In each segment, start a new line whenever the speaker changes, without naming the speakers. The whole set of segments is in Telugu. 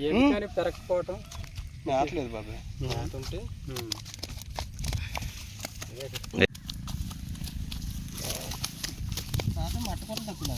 ఏమి కానీ పెరగకపోవటం.
మేతలేదు బాబాయ్.
మట్టపల్లి తక్కువ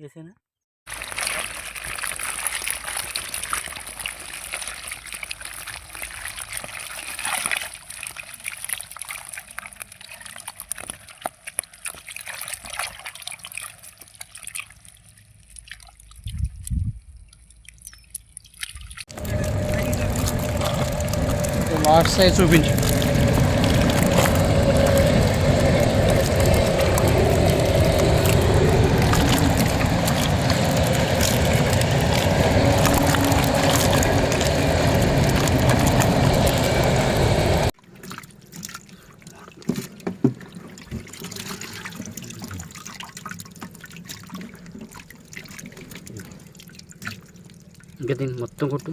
చాలా ఎక్కువ ఈ సైజులు వేసేనా ఇంకా దీన్ని మొత్తం కొట్టు.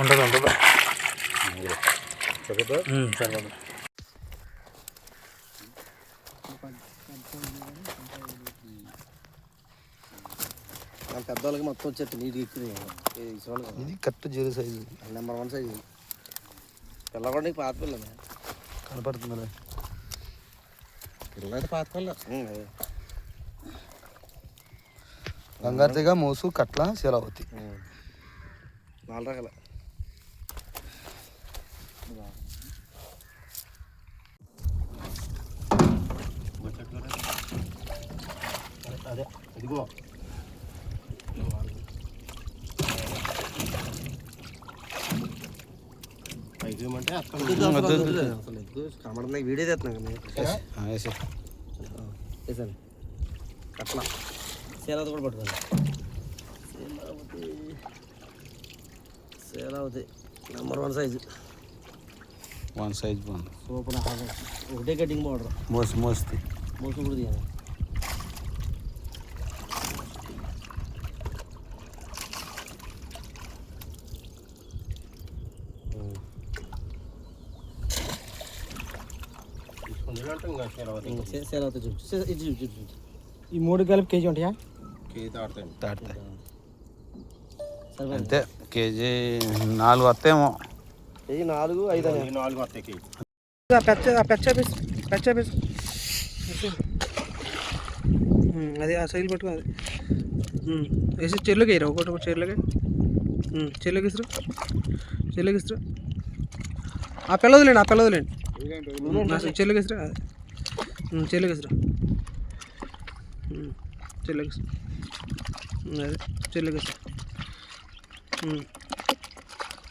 ఉండదు ఉండదు
పెద్దవాళ్ళకి మొత్తం వచ్చేది నీటి ఎక్కువ
ఇది correct zero size
number one size పిల్లవాడికి పాత పిల్ల
కనపడుతుంది
పిల్ల అయితే పాత పిల్ల
గంగారతిగా మోసు కట్ల శీలావతి.
నాలుగు రకాల. అదే ఏమంటే అక్కడ కనబడుతుంది వీడియో తెస్తున్నాను వేసాను అట్లా సేలావతి కూడా పట్టుకోండి. సేలావతి number one size
one size one
super ఒకటే కటింగ్ బార్డర్
మోసి మోస్తుంది
మోసం కూడా తీయాలి సేలావతి చూపు ఇది చూపు చూపు చూపు
ఈ మూడు కలిపి కేజీ ఉంటాయా
తాడతాయి
సరిపోయింది
అంతే కేజీ నాలుగు వస్తాయేమో
నాలుగు ఐదు
నాలుగు వస్తాయి కేజీ. పెచ్చ పెచ్చ పీస్ పెచ్చ పీస్ అదే ఆ సైజు పట్టుకో అది. వేసి చెర్లోకి వేయరా ఒకటి ఒకటి చెర్లోకి? చెర్లోకి ఇస్తారు చెర్లోకి ఇస్తారు ఆ పిల్ల వదిలేండి ఆ పిల్ల వదిలేండి అసలు చెల్లిగేసరా చెల్లిగేసరా చెల్లిగేసరా అదే. చెల్లిగేసరా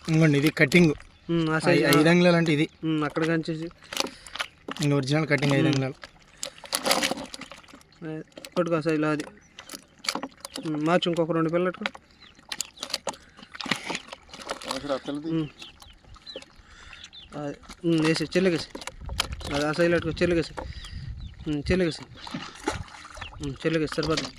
ఇంకోండి ఇది కటింగ్
ఆ సైజ్
ఐదు అంగుళాలు అంటే ఇది.
అక్కడ కంచేసి
ఇంకా ఒరిజినల్ కటింగ్ ఐదు అంగుళాలు
పట్టుకో సైజులో అది. మార్చు ఇంకొక రెండు పిల్లలు పట్టుకో. ఉమ్. అదే ఉమ్, వేసి చెల్లిగేసి అది ఆ సైజులో పట్టుకో చెల్లిగేసి చెల్లిగేసి చెల్లిగేసి సరిపోతుంది.